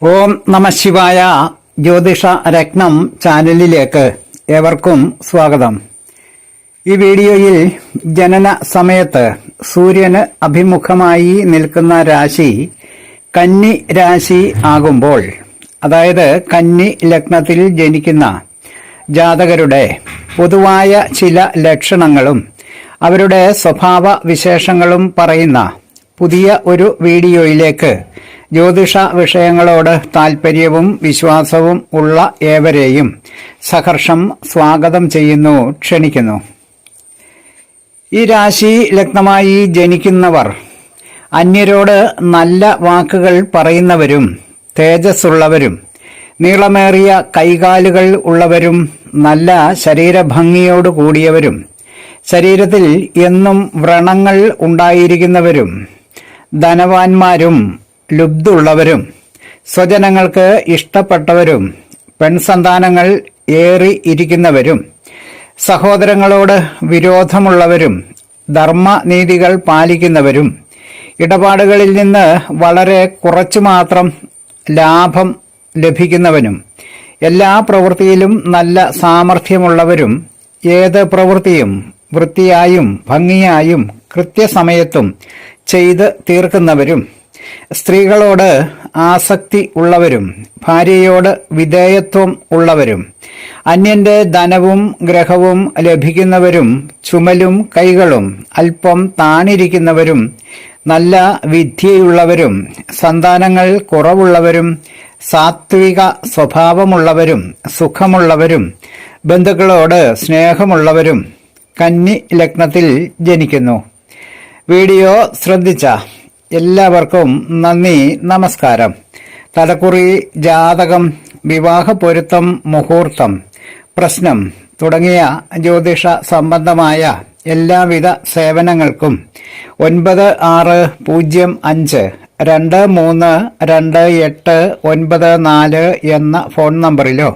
ഓം നമ ശിവായ ജ്യോതിഷ രത്നം ചാനലിലേക്ക് ഏവർക്കും സ്വാഗതം. ഈ വീഡിയോയിൽ ജനന സമയത്ത് സൂര്യന് അഭിമുഖമായി നിൽക്കുന്ന രാശി കന്നി രാശി ആകുമ്പോൾ അതായത് കന്നി ലഗ്നത്തിൽ ജനിക്കുന്ന ജാതകരുടെ പൊതുവായ ചില ലക്ഷണങ്ങളും അവരുടെ സ്വഭാവ വിശേഷങ്ങളും പറയുന്ന പുതിയ ഒരു വീഡിയോയിലേക്ക് ജ്യോതിഷ വിഷയങ്ങളോട് താൽപ്പര്യവും വിശ്വാസവും ഉള്ള ഏവരെയും സഹർഷം സ്വാഗതം ചെയ്യുന്നു ക്ഷണിക്കുന്നു. ഈ രാശി ലഗ്നമായി ജനിക്കുന്നവർ അന്യരോട് നല്ല വാക്കുകൾ പറയുന്നവരും തേജസ്സുള്ളവരും നീളമേറിയ കൈകാലുകൾ ഉള്ളവരും നല്ല ശരീരഭംഗിയോട് കൂടിയവരും ശരീരത്തിൽ എന്നും വ്രണങ്ങൾ ഉണ്ടായിരിക്കുന്നവരും ധനവാന്മാരും ലുബ്ധുള്ളവരും സ്വജനങ്ങൾക്ക് ഇഷ്ടപ്പെട്ടവരും പെൺസന്താനങ്ങൾ ഏറി ഇരിക്കുന്നവരും സഹോദരങ്ങളോട് വിരോധമുള്ളവരും ധർമ്മനീതികൾ പാലിക്കുന്നവരും ഇടപാടുകളിൽ നിന്ന് വളരെ കുറച്ചു മാത്രം ലാഭം ലഭിക്കുന്നവനും എല്ലാ പ്രവൃത്തിയിലും നല്ല സാമർഥ്യമുള്ളവരും ഏത് പ്രവൃത്തിയും വൃത്തിയായും ഭംഗിയായും കൃത്യസമയത്തും ചെയ്ത് തീർക്കുന്നവരും. സ്ത്രീകളോട് ആസക്തി ഉള്ളവരും ഭാര്യയോട് വിധേയത്വം ഉള്ളവരും അന്യന്റെ ധനവും ഗ്രഹവും ലഭിക്കുന്നവരും ചുമലും കൈകളും അല്പം താണിരിക്കുന്നവരും നല്ല വിദ്യയുള്ളവരും സന്താനങ്ങൾ കുറവുള്ളവരും സാത്വിക സ്വഭാവമുള്ളവരും സുഖമുള്ളവരും ബന്ധുക്കളോട് സ്നേഹമുള്ളവരും കന്നി ലഗ്നത്തിൽ ജനിക്കുന്നു. വീഡിയോ ശ്രദ്ധിച്ച എല്ലാവർക്കും നന്ദി നമസ്കാരം. തലക്കുറി ജാതകം വിവാഹ പൊരുത്തം മുഹൂർത്തം പ്രശ്നം തുടങ്ങിയ ജ്യോതിഷ സംബന്ധമായ എല്ലാവിധ സേവനങ്ങൾക്കും ഒൻപത് ആറ് പൂജ്യം അഞ്ച് രണ്ട് മൂന്ന് രണ്ട് എട്ട് ഒൻപത് നാല് എന്ന ഫോൺ നമ്പറിലോ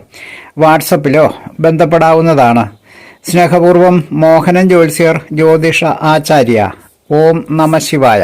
വാട്സപ്പിലോ ബന്ധപ്പെടാവുന്നതാണ്. സ്നേഹപൂർവം മോഹനൻ ജ്യോത്സ്യർ ജ്യോതിഷ ആചാര്യ. ഓം നമ ശിവായ.